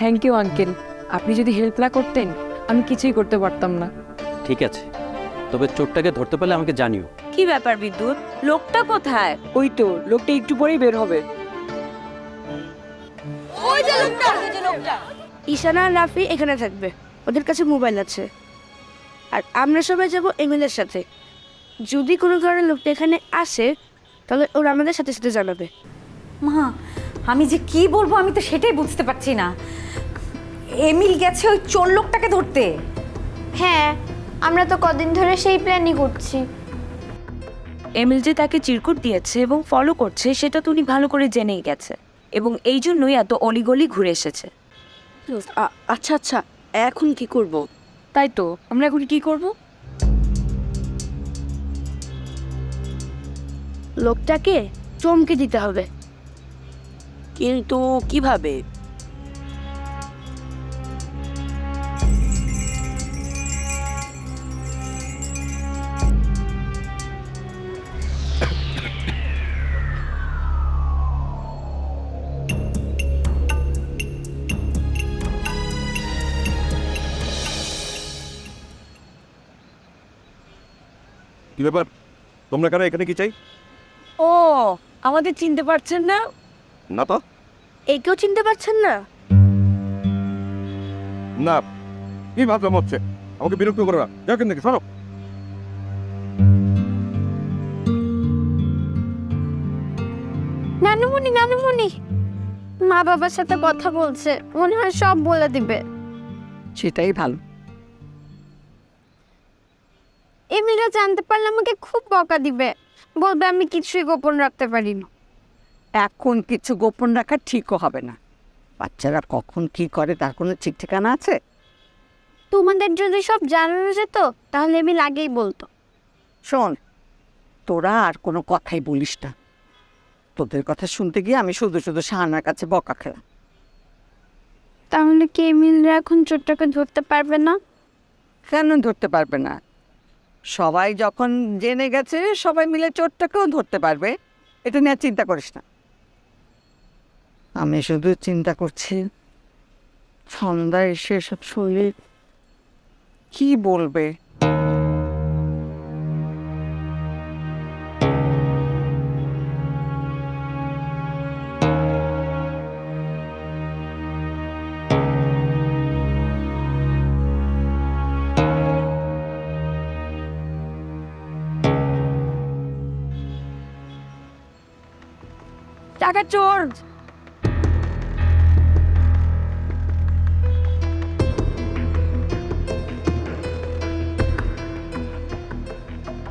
Thank you uncle আপনি যদি help না করতেন আমি কিছুই করতে পারতাম না। ঠিক আছে। তবে চোরটাকে ধরতে পারলে আমাকে জানিও। কি ব্যাপার বিদ্যুৎ লোকটা কোথায়? ওই তো লোকটা একটু পরেই বের হবে। ঈশানা আর রাফি এখানে থাকবে। ওদের কাছে মোবাইল আছে। আর আমরা সবাই যাব এমএলের সাথে। যদি কোনো কারণে লোকটা এখানে আসে তাহলে ওরা আমাদের সাথে সাথে জানাবে। মা আমি যে কি বলব আমি তো সেটাই বুঝতে পারছি না। এমিল গেছে ওই চোর লোকটাকে ধরতে। হ্যাঁ আমরা তো কদিন ধরে সেই প্ল্যানই করছি। এমিল যে তাকে চিরকুট দিয়েছে এবং ফলো করছে সেটা তো উনি ভালো করে জেনেই গেছে। এবং এই জন্যই এত অলিগলি ঘুরে এসেছে। আ- আচ্ছা আচ্ছা এখন কি করব? তাই তো আমরা এখন কি করব? লোকটাকে চমকে দিতে হবে। কিন্তু কীভাবে? কি ব্যাপার? তোমরা কেন এখানে কি চাই? ও আমাদের চিনতে পারছেন না? না তো? একেও চিনতে পারছেন না? না কি ভাবলাম হচ্ছে। আমাকে বিরক্ত করো না। যাও সরো। নানুমণি নানুমণি। মা বাবার সাথে কথা বলছে মনে হয় সব বলে দিবে। সেটাই ভালো। এমিরা জানতে পারলে আমাকে খুব বকা দিবে। বলবে আমি কিছুই গোপন রাখতে পারি না এখন কিছু গোপন রাখা ঠিকও হবে না। বাচ্চারা কখন কি করে তার কোনো ঠিক ঠিকানা আছে? তোমাদের যদি সব জানানো যেত তাহলে আমি আগেই বলতো। শোন তোরা আর কোনো কথাই বলিস না। তোদের কথা শুনতে গিয়ে আমি শুধু শুধু শাহানার কাছে বকা খেলাম। তাহলে কি মিলরা এখন চোরটাকে ধরতে পারবে না? কেন ধরতে পারবে না? সবাই যখন জেনে গেছে সবাই মিলে চোরটাকেও ধরতে পারবে। এটা নিয়ে চিন্তা করিস না। আমি শুধু চিন্তা করছি সন্ধ্যা এসে শুনলে কি বলবে? টাকা চোর!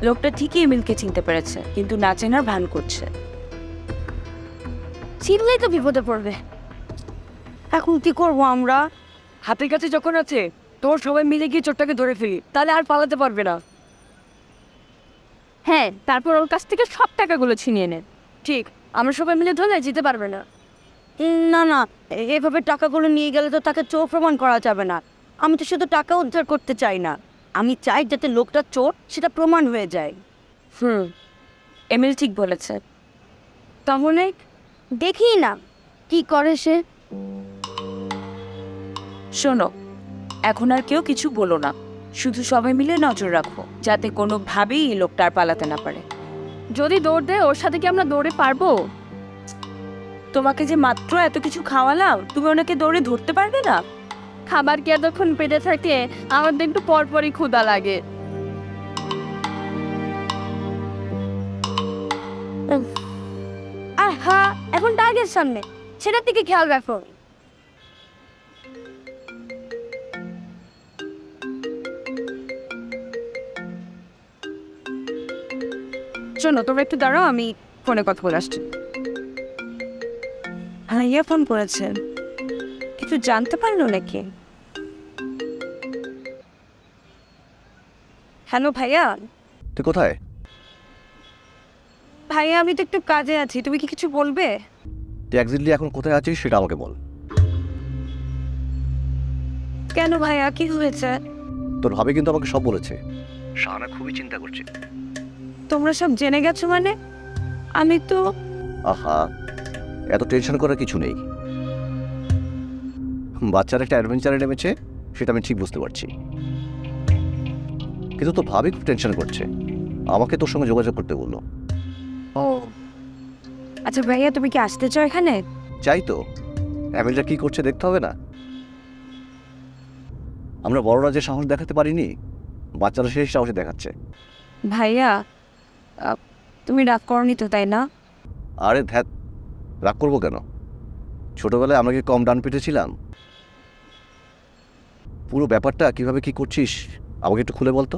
লোকটা ঠিকই এমিলকে চিনতে পেরেছে কিন্তু না চেনার ভান করছে। চিনলেই তো বিপদে পড়বে। এখন কি করব আমরা? হাতের কাছে যখন আছে তোর সবাই মিলে গিয়ে চোরটাকে ধরে ফেলি তাহলে আর পালাতে পারবে না। হ্যাঁ তারপর ওর কাছ থেকে সব টাকাগুলো ছিনিয়ে নেন ঠিক আমরা সবাই মিলে ধরলে যেতে পারবে না। না না এ- এভাবে টাকাগুলো নিয়ে গেলে তো তাকে চোর প্রমাণ করা যাবে না। আমি তো শুধু টাকা উদ্ধার করতে চাই না। আমি চাই যাতে লোকটা চোর সেটা প্রমাণ হয়ে যায়। হুম এমিল ঠিক বলেছে। তাহলে দেখি না কি করে সে। শোনো এখন আর কেউ কিছু বলো না। শুধু সবাই মিলে নজর রাখো যাতে কোনোভাবেই এই লোকটা আর পালাতে না পারে। যদি দৌড় দেয় ওর সাথে কি আমরা দৌড়ে পারব? তোমাকে যে মাত্র এত কিছু খাওয়ালাম তুমি ওনাকে দৌড়ে ধরতে পারবে না? খাবার কি এতক্ষণ পেটে থাকে? আমার তো একটু পরপরই ক্ষুধা লাগে। আহা এখন টার্গেট সামনে। সেটার দিকে খেয়াল রাখো। শোনো তোমরা একটু দাঁড়াও আমি ফোনে কথা বলে আসছি। ভাইয়া ফোন করেছেন কিছু জানতে পারল নাকি? হ্যালো ভাইয়া। তুই কোথায়? ভাইয়া আমি তো একটু কাজে আছি। তুমি কি কিছু বলবে? তুই একজিটলি এখন কোথায় আছিস সেটা আমাকে বল। কেন ভাইয়া কি হয়েছে? তোর ভাবে কিন্তু আমাকে সব বলেছে। শাহানা খুবই চিন্তা করছে। তোমরা সব জেনে গেছো মানে? আমি তো আহা এত টেনশন করার কিছু নেই। বাচ্চারা একটা অ্যাডভেঞ্চারে নেমেছে সেটা আমি ঠিক বুঝতে পারছি। কিন্তু তো ভাবি খুব টেনশন করছে। আমাকে তোর সঙ্গে যোগাযোগ করতে বলল। ও। আচ্ছা ভাইয়া তুমি কি আসতে চাও এখানে? চাই তো। অ্যামেলটা কি করছে দেখতে হবে না। আমরা বড়রা যে সাহস দেখাতে পারিনি বাচ্চারা সেই সাহসে দেখাচ্ছে। ভাইয়া তুমি রাগ করনি তো তাই না? আরে ধ্যাত রাগ করব কেন? ছোটবেলায় আমরা কি কম ডান পেটেছিলাম পুরো ব্যাপারটা কীভাবে কি করছিস? আমাকে একটু খুলে বলতো।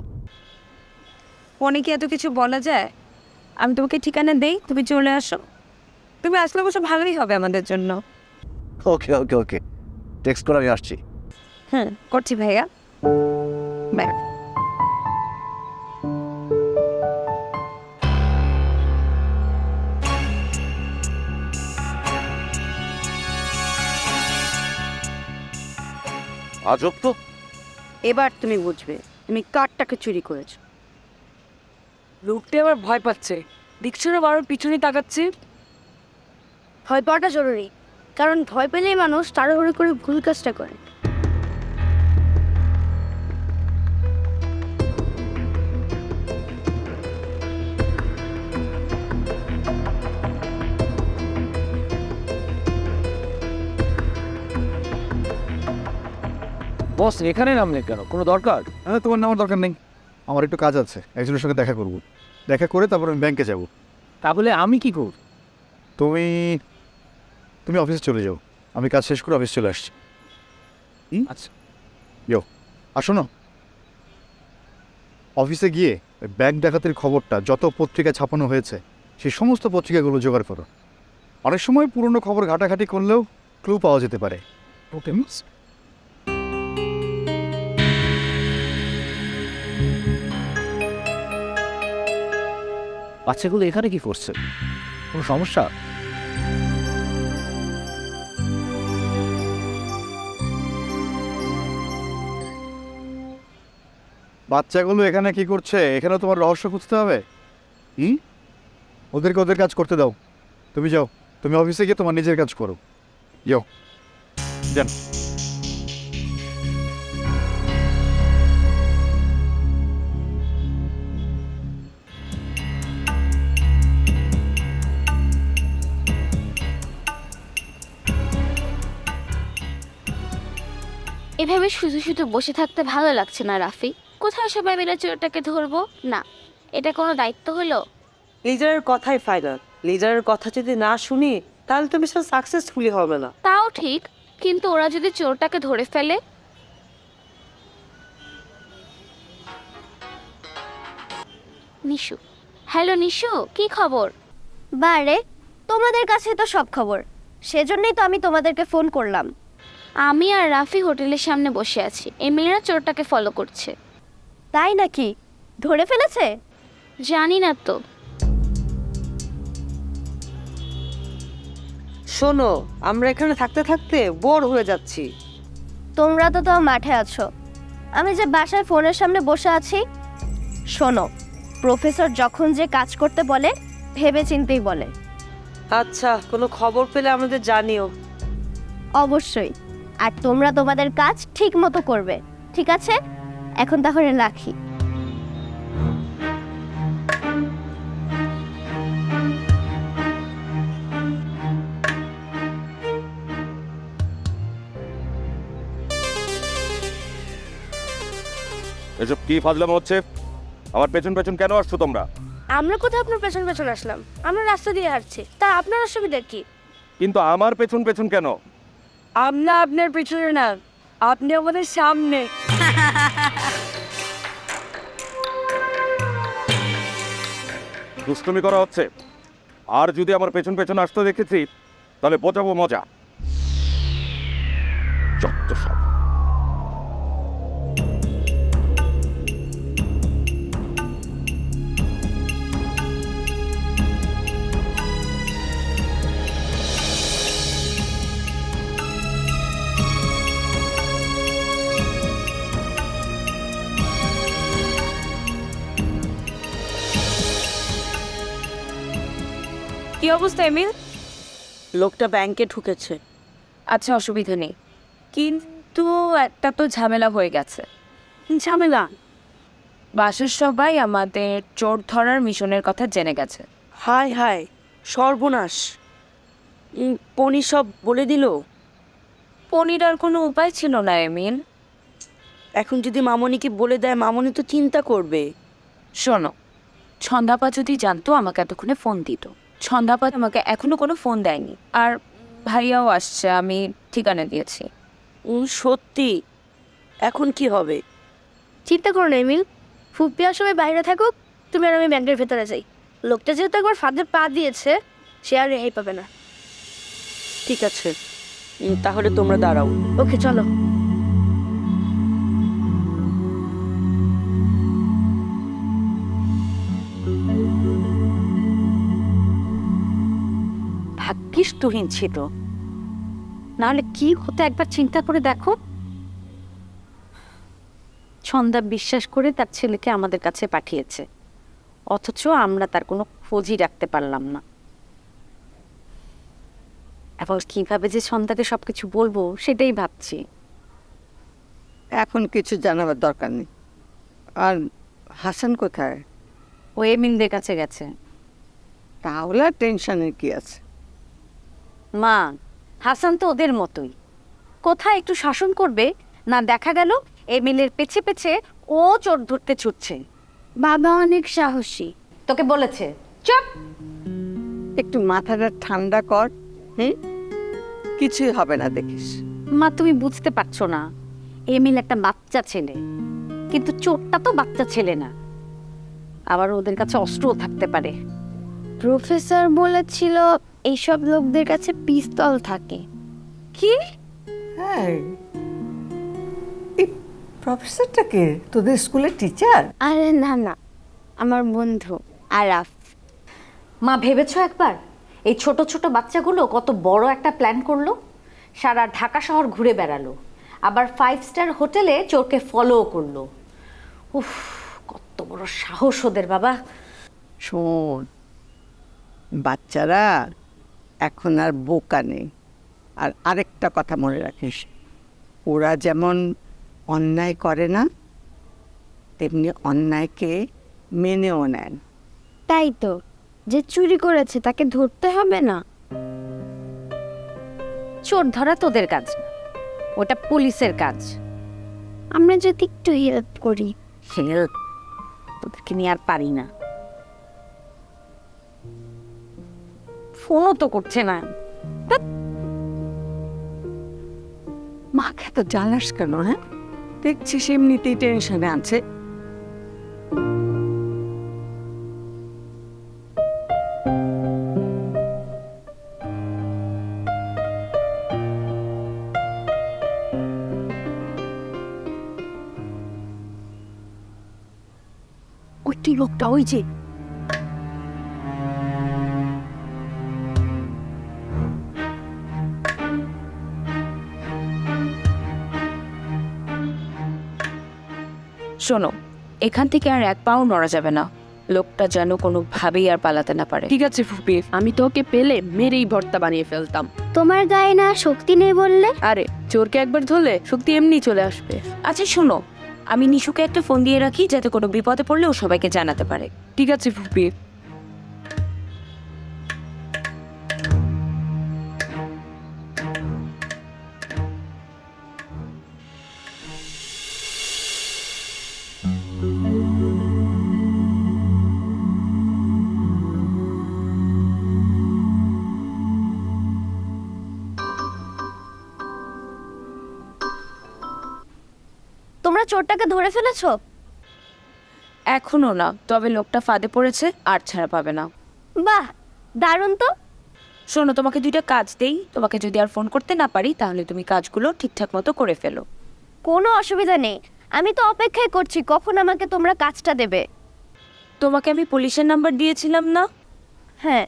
ফোনে কি এত কিছু বলা যায়? আমি তোমাকে ঠিকানা দেই তুমি চলে আসো। তুমি আসলে অবশ্য ভালোই হবে আমাদের জন্য। ওকে ওকে ওকে। টেক্সট করে আমি আসছি। হ্যাঁ করছি ভাইয়া। বাই। আজব তো। এবার তুমি বুঝবে। তুমি কার টাকা চুরি করেছ। লোকটি আবার ভয় পাচ্ছে। না বারবার পিছনে তাকাচ্ছে? ভয় পাওয়াটা জরুরি কারণ ভয় পেলেই মানুষ তাড়াহুড়ো করে ভুল কাজটা করে। বস এখানে নামলে কেন? কোনো দরকার? হ্যাঁ তোমার নামার দরকার নেই। আমার একটু কাজ আছে একজনের সঙ্গে দেখা করব। দেখা করে তারপর আমি ব্যাংকে যাব। তা বলে আমি কি করব? তুমি তুমি অফিসে চলে যাও। আমি কাজ শেষ করে অফিস চলে আসছি। আচ্ছা। ইয়ো আসো না। অফিসে গিয়ে ওই ব্যাংক ডাকাতির খবরটা যত পত্রিকায় ছাপানো হয়েছে সেই সমস্ত পত্রিকাগুলো জোগাড় করো। অনেক সময় পুরনো খবর ঘাটাঘাটি করলেও ক্লু পাওয়া যেতে পারে। ওকে বাচ্চাগুলো এখানে কি করছে? কোনো সমস্যা? বাচ্চাগুলো এখানে কি করছে? এখানে তোমার রহস্য খুঁজতে হবে? হুম? ওদেরকে ওদের কাজ করতে দাও। তুমি যাও। তুমি অফিসে গিয়ে তোমার নিজের কাজ করো। যাও। যান। এভাবে শুধু শুধু বসে থাকতে ভালো লাগছে না রাফি। কোথায় সবাই মিলে চোরটাকে ধরবো? না এটা কোনো দায়িত্ব হলো? লিজারের কথাই ফাইনাল লিজারের কথা যদি না শুনি তাহলে তো মিশন সাকসেসফুলি হবে না। তাও ঠিক কিন্তু ওরা যদি চোরটাকে ধরে ফেলে? নিশু। হ্যালো নিশু কি খবর? বারে তোমাদের কাছে তো সব খবর। সেজন্যই তো আমি তোমাদেরকে ফোন করলাম। আমি আর রাফি হোটেলের সামনে বসে আছি। এমিলিনা চোরটাকে ফলো করছে। তাই নাকি? ধরে ফেলেছে? জানি না তো। শোনো আমরা এখানে থাকতে থাকতে বোর হয়ে যাচ্ছি। তোমরা তো তো মাঠে আছো। আমি যে বাসায় ফোনের সামনে বসে আছি শোনো প্রফেসর যখন যে কাজ করতে বলে ভেবে চিন্তেই বলে। আচ্ছা কোনো খবর পেলে আমাদের জানিও। অবশ্যই। আর তোমরা তোমাদের কাজ ঠিক মতো করবে ঠিক আছে? এখন তাহলে রাখি। এসব কি ফাজলামো হচ্ছে? আমার পেছন পেছন কেন আসছো তোমরা? আমরা কোথায় আপনার পেছন পেছন আসলাম। আমরা রাস্তা দিয়ে হাঁটছি। তা আপনার অসুবিধা কি? কিন্তু আমার পেছন পেছন কেন? আমরা আপনার পিছনে না, আপনি আমাদের সামনে। দুষ্টুমি করা হচ্ছে। আর যদি আমার পেছন পেছন আসতে দেখেছি, তাহলে বোঝাবো মজা। চত্বর সব। অবস্থা এমিল? লোকটা ব্যাংকে ঢুকেছে। আচ্ছা অসুবিধা নেই। কিন্তু একটা তো ঝামেলা হয়ে গেছে। ঝামেলা? বাসার সবাই আমাদের চোর ধরার মিশনের কথা জেনে গেছে। হায় হায় সর্বনাশ। পনি সব বলে দিল? পনির আর কোনো উপায় ছিল না এমিন এখন যদি মামনিকে বলে দেয় মামনি তো চিন্তা করবে। শোনো ছন্দাপা যদি জানতো আমাকে এতক্ষণে ফোন দিত। ছন্দাপা আমাকে এখনও কোনো ফোন দেয়নি। আর ভাইয়াও আসছে আমি ঠিকানা দিয়েছি। সত্যি? এখন কি হবে? চিন্তা করো না এমিল। ফুপিয়ার সময় বাইরে থাকুক তুমি আর আমি ব্যাংকের ভেতরে যাই। লোকটা যেহেতু একবার ফাঁদে পা দিয়েছে সে আর রেহাই পাবে না। ঠিক আছে। তাহলে তোমরা দাঁড়াও। ওকে চলো। তুহিন ছিল। নাহলে কি হতো একবার চিন্তা করে দেখো। ছন্দা বিশ্বাস করে তার ছেলেকে আমাদের কাছে পাঠিয়েছে। অথচ আমরা তার কোনো খোঁজই রাখতে পারলাম না। এখন কীভাবে যে ছন্দাকে সবকিছু বলব সেটাই ভাবছি। এখন কিছু জানাবার দরকার নেই। আর হাসান কোথায়? ও এমিনদের কাছে গেছে। তাহলে টেনশনের কি আছে? মা হাসান তো ওদের মতোই। কোথায় একটু শাসন করবে? না দেখা গেল এমিলের পেছে পেছে ও চোর ধরতে ছুটছে। বাবা অনেক সাহসী। তোকে বলেছে চুপ! একটু মাথাটা ঠান্ডা কর হুম? কিছুই হবে না দেখিস। মা তুমি বুঝতে পারছ না এমিল একটা বাচ্চা ছেলে। কিন্তু চোরটা তো বাচ্চা ছেলে না। আবার ওদের কাছে অস্ত্রও থাকতে পারে। প্রফেসর বলেছিল এইসব লোকদের কাছে পিস্তল থাকে। কি? হ্যাঁ। এই প্রফেসরটা কে? তোদের স্কুলের টিচার? আরে না না। আমার বন্ধু আরাফ। মা ভেবেছো একবার? এই ছোট ছোট বাচ্চাগুলো কত বড় একটা প্ল্যান করল? সারা ঢাকা শহর ঘুরে বেড়ালো। আবার ফাইভ স্টার হোটেলে চোরকে ফলোও করল। উফ কত বড় সাহস ওদের বাবা। শোন বাচ্চারা এখন আর বোকা নেই। আর আরেকটা কথা মনে রাখিস ওরা যেমন অন্যায় করে না তেমনি অন্যায়কে মেনেও নেন তাই তো যে চুরি করেছে তাকে ধরতে হবে না। চোর ধরা তোদের কাজ না। ওটা পুলিশের কাজ। আমরা যদি একটু হেল্প করি। হেল্প? তোদেরকে নিয়ে আর পারি না। ফোনও তো করছে না। মাকে তো জ্বালাস কেন হ্যাঁ? দেখছিস এমনিতেই টেনশনে আছে। ওইটি লোকটা, ওই যে শোনো এখান থেকে আর এক পাও নড়া যাবে না। লোকটা যেন কোনোভাবেই আর পালাতে না পারে। ঠিক আছে ফুপি আমি তোকে পেলে মেরেই ভর্তা বানিয়ে ফেলতাম। তোমার গায়ে না শক্তি নেই বললে? আরে চোরকে একবার ধরলে শক্তি এমনি চলে আসবে। আচ্ছা শোনো আমি নিশুকে একটা ফোন দিয়ে রাখি যাতে কোনো বিপদে পড়লে ও সবাইকে জানাতে পারে। ঠিক আছে ফুপি। তোমরা চোরটাকে ধরে ফেলেছো? এখনও না তবে লোকটা ফাঁদে পড়েছে আর ছাড়া পাবে না। বাহ দারুণ তো। শোনো তোমাকে দুইটা কাজ দেই। তোমাকে যদি আর ফোন করতে না পারি তাহলে তুমি কাজগুলো ঠিকঠাক মতো করে ফেলো। কোনো অসুবিধা নেই। আমি তো অপেক্ষাই করছি কখন আমাকে তোমরা কাজটা দেবে। তোমাকে আমি পুলিশের নাম্বার দিয়েছিলাম না? হ্যাঁ।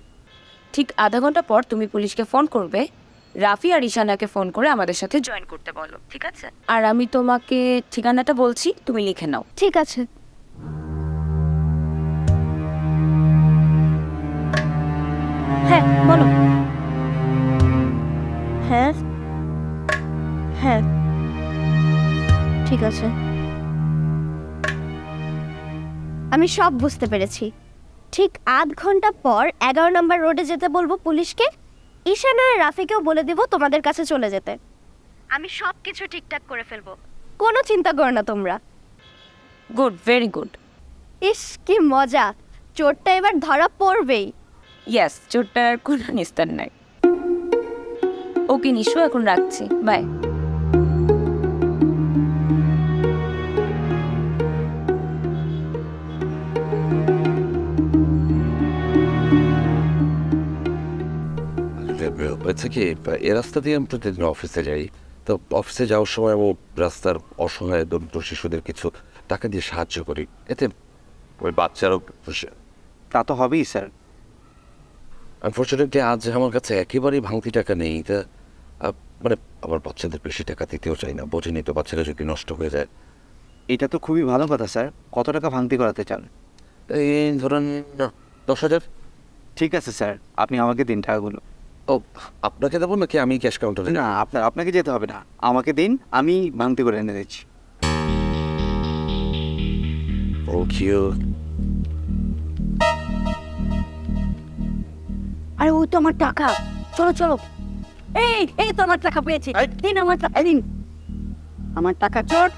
ঠিক আধা ঘণ্টা পর তুমি পুলিশকে ফোন করবে। রাফি আর ঈশানাকে ফোন করে আমাদের সাথে জয়েন করতে বলো, ঠিক আছে? আর আমি তোমাকে ঠিকানাটা বলছি, তুমি লিখে নাও। ঠিক আছে। হ্যাঁ বলো। হ্যাঁ। হ্যাঁ। ঠিক আছে। আমি সব বুঝতে পেরেছি। ঠিক আধ ঘণ্টা পর এগারো নম্বর রোডে যেতে বলব পুলিশকে। ঈশান আর রাফিকেও বলে দেব তোমাদের কাছে চলে যেতে। আমি সব কিছু ঠিকঠাক করে ফেলব। কোনো চিন্তা কর না তোমরা। Good very good. ইস কি মজা। চোরটা এবার ধরা পড়বেই। ইয়েস আর কোনো নিস্তার নাই। ওকে নিশু এখন রাখছি। বাই হয়েছে কি এ রাস্তা দিয়ে আমি প্রতিদিন অফিসে যাই। তো অফিসে যাওয়ার সময় আমি রাস্তার অসহায় দরিদ্র শিশুদের কিছু টাকা দিয়ে সাহায্য করি। এতে ওই বাচ্চারও খুশি। তা তো হবেই স্যার। আনফর্চুনেটলি আজ আমার কাছে একেবারেই ভাঙতি টাকা নেই। তা মানে আমার বাচ্চাদের বেশি টাকা দিতেও চাই না। বোঝেনি তো বাচ্চারা যদি নষ্ট হয়ে যায়। এটা তো খুবই ভালো কথা স্যার। কত টাকা ভাঙতি করাতে চান? এই ধরুন দশ হাজার। ঠিক আছে স্যার। আপনি আমাকে দিন টাকাগুলো। ও আপনাকে দেবো নাকি আমি ক্যাশ কাউন্টারে না আপনার আপনাকে যেতে হবে না। আমাকে দিন আমি ভাঙতি করে এনে দিচ্ছি। ইউ আরে ওই তো আমার টাকা। চলো চলো। এই এই তো আমার টাকা পেয়েছি। দিন আমার টাকা দিন। আমার টাকা চোর।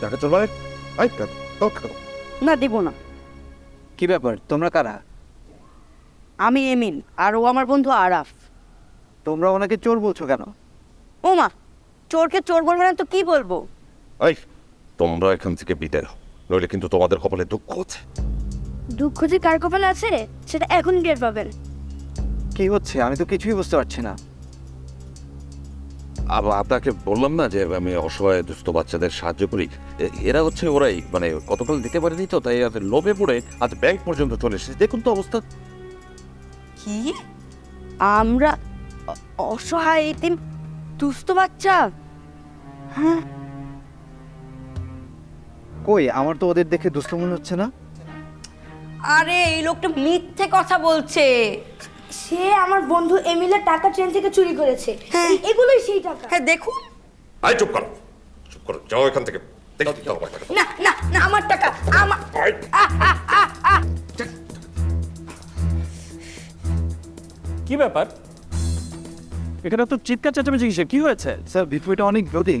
টাকা চল মানে? না দেবো না। কি ব্যাপার? তোমরা কারা? আমি এমিন আর ও আমার বন্ধু আরাফ। তোমরা ওনাকে চোর বলছো কেন? ও মা চোরকে চোর বলবে না তো কি বলব? এই তোমরা এখান থেকে বিদায় হও নইলে কিন্তু তোমাদের কপালে দুঃখ আছে। দুঃখ যে কার কপালে আছে সেটা এখন টের পাবেন। কি হচ্ছে? আমি তো কিছুই বুঝতে পারছি না। আবার আপনাকে বললাম না যে আমি অসহায় দুস্থ বাচ্চাদের সাহায্য করি। এ- এরা হচ্ছে ওরাই মানে গতকাল দিতে পারেনি তো তাই আজ লোভে পড়ে আজ ব্যাংক পর্যন্ত চলে এসেছে। দেখুন তো অবস্থা। কি? আমরা অসহায় এতিম দুস্থ বাচ্চা। হ্যাঁ। কই আমার তো ওদের দেখে দুষ্ট মনে হচ্ছে না। আরে এই লোকটা মিথ্যে কথা বলছে। সে আমার বন্ধু এমিলের টাকা ট্রেন থেকে চুরি করেছে। এগুলোই সেই টাকা। হ্যাঁ দেখুন। আয় চুপ করো। চুপ করো। যাও এখান থেকে। দেখো কি হবে না না না আমার টাকা আমার কি ব্যাপার? এখানে তো চিৎকার চেঁচামেচি কিসের? কি হয়েছে? স্যার বিপরীতে অনেক লোডিং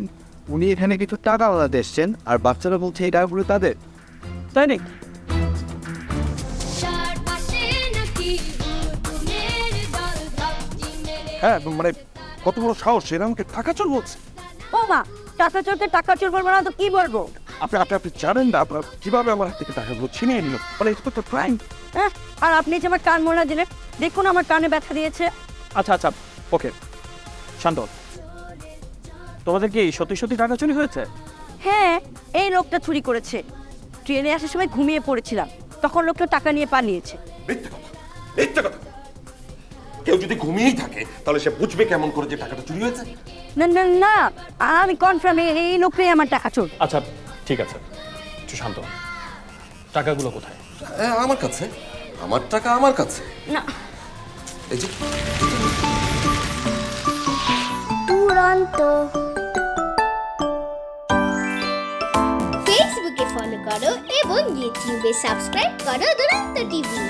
উনি এখানে কিছু টাকা আলাদা এসছেন আর বাচ্চারা বলছে এই টাকাগুলো তাদের। তাই নাকি? হ্যাঁ মানে কত বড় সাহস এরা আমাকে টাকা চোর বলছে। ও মা টাকা চোরকে টাকা চোর বলব না তো কি বলব? আপনি আপনি আপনি জানেন না আপনার কীভাবে আমার হাত থেকে টাকাগুলো ছিনিয়ে নিল? মানে এটা তো ক্রাইম হ্যাঁ আর আপনি যে আমার কান মোলা দিলেন দেখুন আমার কানে ব্যথা দিয়েছে। আচ্ছা আচ্ছা ওকে। শান্ত। তোমাদের কি সত্যি সত্যি টাকা চুরি হয়েছে? হ্যাঁ এই লোকটা চুরি করেছে। ট্রেনে আসার সময় ঘুমিয়ে পড়েছিলাম। তখন লোকটা টাকা নিয়ে পালিয়েছে। মিথ্যে কথা মিথ্যে কথা। কেউ যদি ঘুমিয়েই থাকে তাহলে সে বুঝবে কেমন করে যে টাকাটা চুরি হয়েছে। না না না আমি কনফার্ম এই লোকটাই আমার টাকা চোর। আচ্ছা ঠিক আছে একটু শান্ত হও। টাকাগুলো কোথায়? হ্যাঁ, আমার কাছে। আমার টাকা আমার কাছে। না। এই যে। দুরন্ত। ফেসবুকে ফলো করো এবং ইউটিউবে সাবস্ক্রাইব করো দুরন্ত টিভি।